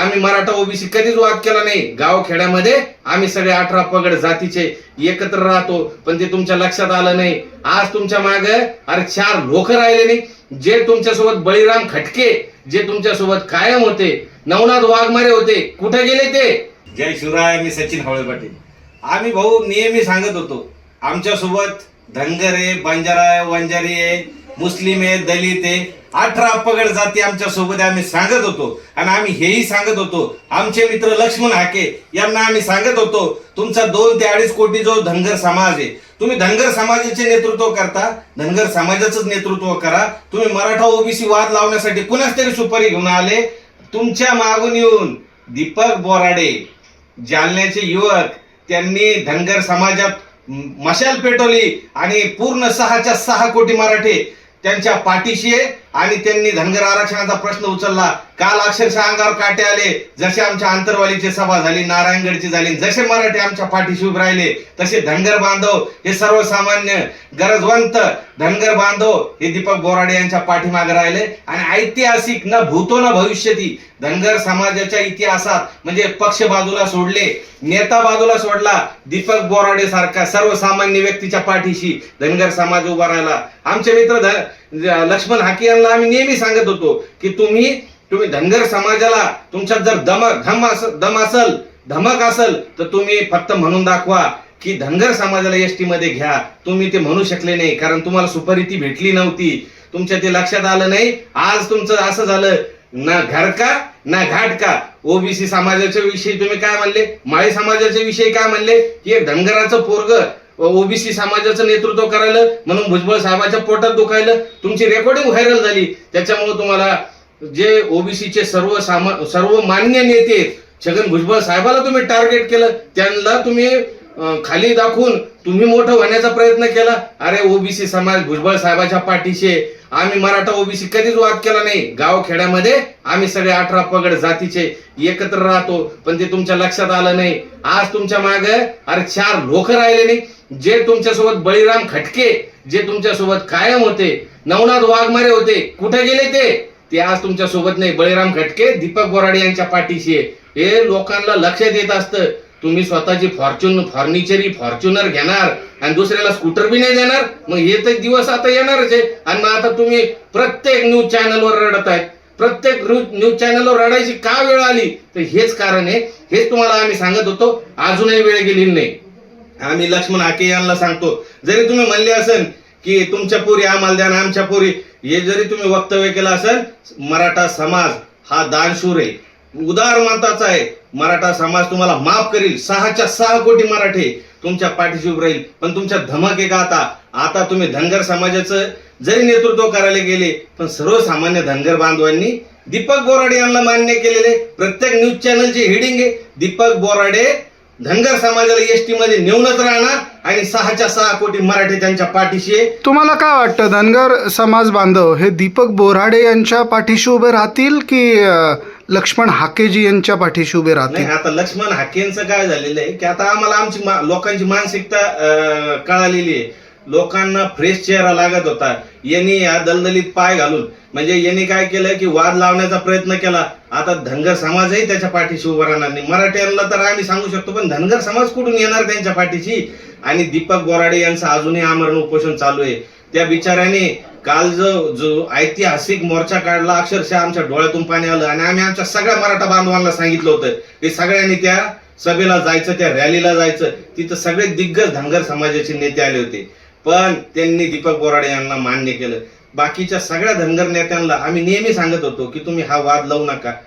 आम्ही मराठा ओबीसी कधीच वाद केला नाही. गाव खेड्यामध्ये आम्ही सगळे अठरा पगड जातीचे एकत्र राहतो पण ते तुमच्या लक्षात आलं नाही. आज तुमच्या माग अरे चार लोक राहिले नाही. जे तुमच्यासोबत बळीराम खटके जे तुमच्यासोबत कायम होते नवनाथ वाघमारे होते कुठे गेले ते? जय शिवराय मी सचिन हवळे पाटील. आम्ही भाऊ नेहमी सांगत होतो आमच्यासोबत धनगर आहे बंजारा आहे वंजारी आहे मुस्लिम आहे दलित आहे अठरा पगड जाती आमच्यासोबत आम्ही सांगत होतो. आणि आम्ही हेही सांगत होतो आमचे मित्र लक्ष्मण हाके यांना आम्ही सांगत होतो तुमचा दोन ते अडीच कोटी जो धनगर समाज आहे तुम्ही धनगर समाजाचे नेतृत्व करता धनगर समाजाचंच नेतृत्व करा तुम्ही मराठा ओबीसी वाद लावण्यासाठी कुणाच तरी सुपारी घेऊन आले? तुमच्या मागून येऊन दीपक बोराडे जालन्याचे युवक त्यांनी धनगर समाजात मशाल पेटवली आणि पूर्ण सहाच्या सहा कोटी मराठे त्यांच्या पाठीशी आहे. आणि त्यांनी धनगर आरक्षणाचा प्रश्न उचलला. काल अक्षरशः अंगावर काटे आले. जसे आमच्या आंतरवालीची सभा झाली नारायणगडची झाली जसे मराठी आमच्या पाठीशी उभे राहिले तसे धनगर बांधव हे सर्वसामान्य गरजवंत धनगर बांधव हे दीपक बोराडे यांच्या पाठीमागे राहिले. आणि ऐतिहासिक न भूतो न भविष्यती धनगर समाजाच्या इतिहासात म्हणजे पक्ष बाजूला सोडले नेता बाजूला सोडला दीपक बोराडे सारखा सर्वसामान्य व्यक्तीच्या पाठीशी धनगर समाज उभा राहिला. आमचे मित्र धन म्हणजे, लक्ष्मण हाके यांना आम्ही नेहमी सांगत होतो की तुम्ही तुम्ही धनगर समाजाला तुमच्यात जर दम धम अस दम असल धमक असल तर तुम्ही फक्त म्हणून दाखवा की धनगर समाजाला एस टी मध्ये घ्या. तुम्ही ते म्हणू शकले नाही कारण तुम्हाला सुपरिती भेटली नव्हती. तुमच्या ते लक्षात आलं नाही. आज तुमचं असं झालं ना घर का ना घाट का ओबीसी समाजाच्या विषयी तुम्ही काय म्हणले? माळी समाजाच्या विषयी काय म्हणले? की एक धनगराचं पोरग ओबीसी समाजाचं नेतृत्व करायला म्हणून भुजबळ साहेबाच्या पोटात दुखायलं. तुमची रेकॉर्डिंग व्हायरल झाली. त्याच्यामुळे तुम्हाला जे ओबीसीचे सर्व सामा सर्व मान्य नेते छगन भुजबळ साहेबाला तुम्ही टार्गेट केलं. त्यांना तुम्ही खाली दाखवून तुम्ही मोठं होण्याचा प्रयत्न केला. अरे ओबीसी समाज भुजबळ साहेबाच्या पाठीशी आम्ही मराठा ओबीसी कधीच वाद केला नाही. गाव खेड्यामध्ये आम्ही सगळे अठरा पगड जातीचे एकत्र राहतो पण ते तुमच्या लक्षात आलं नाही. आज तुमच्या माग अरे चार लोक राहिले नाही. जे तुमच्यासोबत बळीराम खटके जे तुमच्यासोबत कायम होते नवनाथ वाघमारे होते कुठे गेले ते? ते आज तुमच्यासोबत नाही. बळीराम खटके दीपक बोराडे यांच्या पाठीशी आहे. हे लोकांना लक्षात येत असतं. तुम्ही स्वतःची फॉर्च्युन फर्निचरी फॉर्च्युनर घेणार आणि दुसऱ्याला स्कूटर बी नाही देणार? मग हे तर दिवस आता येणारच आहे. आणि मग आता तुम्ही प्रत्येक न्यूज चॅनलवर रडत आहेत प्रत्येक न्यूज चॅनलवर रडायची का वेळ आली? तर हेच कारण आहे. हेच तुम्हाला आम्ही सांगत होतो. अजूनही वेळ गेलेली नाही. आम्ही लक्ष्मण हाके यांना सांगतो जरी तुम्ही म्हणले असेल की तुमच्या पोरी आम्हाला द्या आमच्या पोरी हे जरी तुम्ही वक्तव्य केलं असेल मराठा समाज हा दानशूर आहे. उदार माताचा आहे. मराठा समाज तुम्हाला माफ करील. सहाच्या सहा कोटी मराठे तुमच्या पाठीशी उभं राहील. पण तुमच्या धमक आहे का आता? आता तुम्ही धनगर समाजाचं जरी नेतृत्व करायला गेले पण सर्वसामान्य धनगर बांधवांनी दीपक बोराडे यांना मान्य केलेले. प्रत्येक न्यूज चॅनलची हेडिंग आहे. दीपक बोराडे धनगर समाजाला एसटी मध्ये नेऊनच राहणार आणि सहाच्या सहा कोटी मराठे त्यांच्या पाठीशी आहे. तुम्हाला काय वाटतं धनगर समाज बांधव हे दीपक बोराडे यांच्या पाठीशी उभे राहतील की अं, लक्ष्मण हाकेजी यांच्या पाठीशी उभे नाही राहतील आता लक्ष्मण हाकेंचं काय झालेलं आहे की आता आम्हाला आमची मा- लोकांची मानसिकता अं, कळालेली आहे. लोकांना फ्रेश चेहरा लागत होता. यांनी या दलदलीत पाय घालून म्हणजे यांनी काय केलं की वाद लावण्याचा प्रयत्न केला. आता धनगर समाजही त्याच्या पाठीशी उभा राहणार नाही. मराठ्यांना तर आम्ही सांगू शकतो पण धनगर समाज कुठून येणार त्यांच्या पाठीशी? आणि दीपक बोराडे यांचं अजूनही आमरण उपोषण चालू आहे. त्या बिचाऱ्याने काल जो जो ऐतिहासिक मोर्चा काढला अक्षरशः आमच्या डोळ्यातून पाणी आलं. आणि आम्ही आमच्या सगळ्या मराठा बांधवांना सांगितलं होतं की सगळ्यांनी त्या सभेला जायचं त्या रॅलीला जायचं. तिथं सगळे दिग्गज धनगर समाजाचे नेते आले होते. पण त्यांनी दीपक बोराडे यांना मान्य केलं. बाकीच्या सगळ्या धनगर नेत्यांना आम्ही नेहमी सांगत होतो की तुम्ही हा वाद लावू नका.